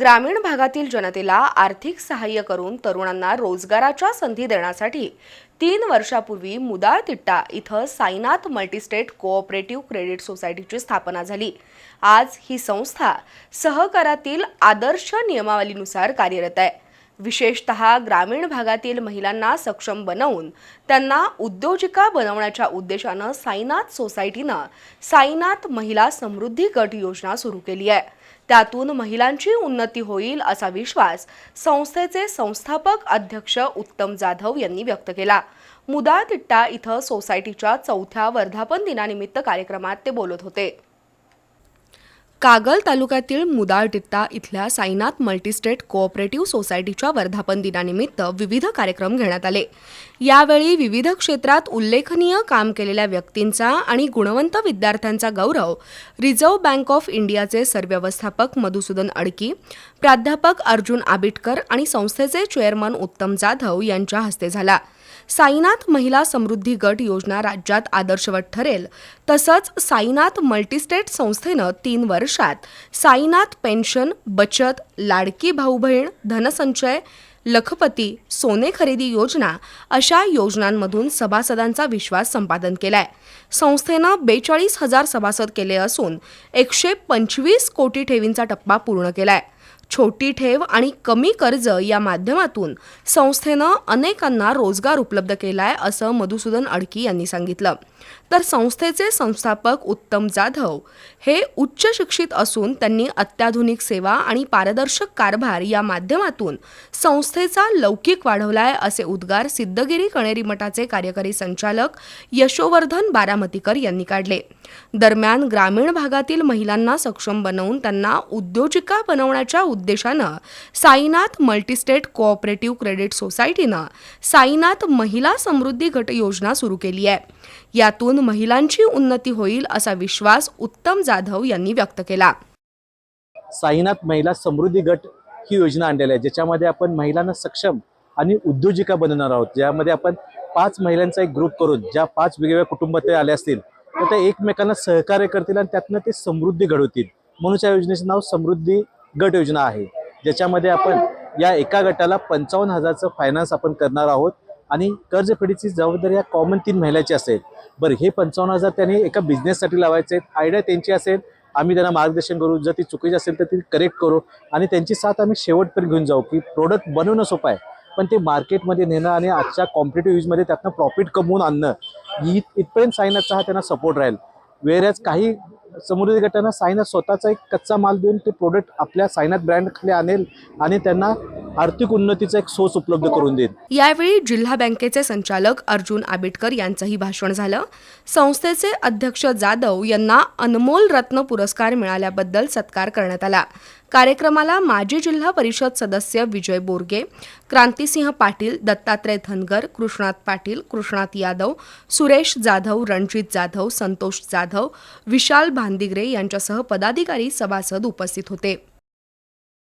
ग्रामीण भागातील जनतेला आर्थिक सहाय्य करून तरुणांना रोजगाराच्या संधी देण्यासाठी तीन वर्षापूर्वी मुदाळ तिट्टा इथं साईनाथ मल्टीस्टेट कोऑपरेटिव्ह क्रेडिट सोसायटीची स्थापना झाली. आज ही संस्था सहकारातील आदर्श नियमावलीनुसार कार्यरत आहे. विशेषत ग्रामीण भागातील महिलांना सक्षम बनवून त्यांना उद्योजिका बनवण्याच्या उद्देशानं साईनाथ सोसायटीनं साईनाथ महिला समृद्धी गट योजना सुरू केली आहे. त्यातून महिलांची उन्नती होईल असा विश्वास संस्थेचे संस्थापक अध्यक्ष उत्तम जाधव यांनी व्यक्त केला. मुदा तिट्टा इथं सोसायटीच्या चौथ्या वर्धापन दिनानिमित्त कार्यक्रमात ते बोलत होते. कागल तालुक्यातील मुदाळटित्ता इथल्या साईनाथ मल्टीस्टेट कोऑपरेटिव्ह सोसायटीच्या वर्धापन दिनानिमित्त विविध कार्यक्रम घेण्यात आले. यावेळी विविध क्षेत्रात उल्लेखनीय काम केलेल्या व्यक्तींचा आणि गुणवंत विद्यार्थ्यांचा गौरव रिझर्व्ह बँक ऑफ इंडियाचे सरव्यवस्थापक मधुसूदन अडकी प्राध्यापक अर्जुन आबिटकर आणि संस्थेचे चेअरमन उत्तम जाधव यांच्या हस्ते झाला. साईनाथ महिला समृद्धी गट योजना राज्यात आदर्शवत ठरेल. तसंच साईनाथ मल्टीस्टेट संस्थेनं तीन वर्षात साईनाथ पेन्शन बचत लाडकी भाऊ बहीण धनसंचय लखपती सोने खरेदी योजना अशा योजनांमधून सभासदांचा विश्वास संपादन केलाय. संस्थेनं बेचाळीस हजार सभासद केले असून एकशे पंचवीस कोटी ठेवींचा टप्पा पूर्ण केलाय. छोटी ठेव आणि कमी कर्ज या माध्यमातून संस्थेनं अनेकांना रोजगार उपलब्ध केला आहे असं मधुसूदन अडकी यांनी सांगितलं. तर संस्थेचे संस्थापक उत्तम जाधव हे उच्च शिक्षित असून त्यांनी अत्याधुनिक सेवा आणि पारदर्शक कारभार या माध्यमातून संस्थेचा लौकिक वाढवलाय असे उद्गार सिद्धगिरी कणेरी मठाचे कार्यकारी संचालक यशोवर्धन बारामतीकर यांनी काढले. दरम्यान ग्रामीण भागातील महिलांना सक्षम बनवून त्यांना उद्योजिका बनवण्याच्या उद्देशानं साईनाथ मल्टीस्टेट कोऑपरेटिव्ह क्रेडिट सोसायटीनं साईनाथ महिला समृद्धी गट योजना सुरू केली आहे. यातून महिलांची उन्नती होईल असा विश्वास उत्तम जाधव यांनी व्यक्त केला. साईनाथ महिला समृद्धी गट ही योजना आणलेली आहे ज्याच्यामध्ये आपण महिलांना सक्षम आणि उद्योजिका बनवणार आहोत. ज्यामध्ये आपण पाच महिलांचा एक ग्रुप करून ज्या पाच वेगवेगळ्या कुटुंबात ते आले असतील तर ते एकमेकांना सहकार्य करतील आणि त्यातनं ते समृद्धी घडवतील. म्हणून या योजनेचं नाव समृद्धी गट योजना आहे. ज्याच्यामध्ये आपण या एका गटाला पंचावन्न हजारचं फायनान्स आपण करणार आहोत. आणि कर्जफेडीची जबाबदारी या कॉमन तीन महिन्याची असेल. बरं हे पंचावन्न हजार त्यांनी एका बिझनेससाठी लावायचे आहेत. आयडिया त्यांची असेल आम्ही त्यांना मार्गदर्शन करू. जर ती चुकीची असेल तर ती करेक्ट करू. आणि त्यांची साथ आम्ही शेवटपर्यंत घेऊन जाऊ की प्रोडक्ट बनवणं सोपं आहे. पण ते मार्केटमध्ये नेणं आणि आजच्या कॉम्पिटेटिव्ह यूजमध्ये त्यातनं प्रॉफिट कमवून आणणं ही इथपर्यंत सायनाचा हा त्यांना सपोर्ट राहील. वेरॅज काही समृद्धी गटांना सायनाथ स्वतःचा एक कच्चा माल देऊन ते प्रोडक्ट आपल्या सायनात ब्रँड खाली आणेल आणि त्यांना आर्थिक उन्नतीचा एक सोर्स उपलब्ध करून देईल. यावेळी जिल्हा बँकेचे संचालक अर्जुन आबिटकर यांचंही भाषण झालं. संस्थेचे अध्यक्ष जाधव यांना अनमोल रत्न पुरस्कार मिळाल्याबद्दल सत्कार करण्यात आला. कार्यक्रमाला माजी जिल्हा परिषद सदस्य विजय बोरगे क्रांतिसिंह पाटील दत्तात्रय धनगर कृष्णात पाटील कृष्णात यादव सुरेश जाधव रणजित जाधव संतोष जाधव विशाल भांदिगरे यांच्यासह पदाधिकारी सभासद उपस्थित होते.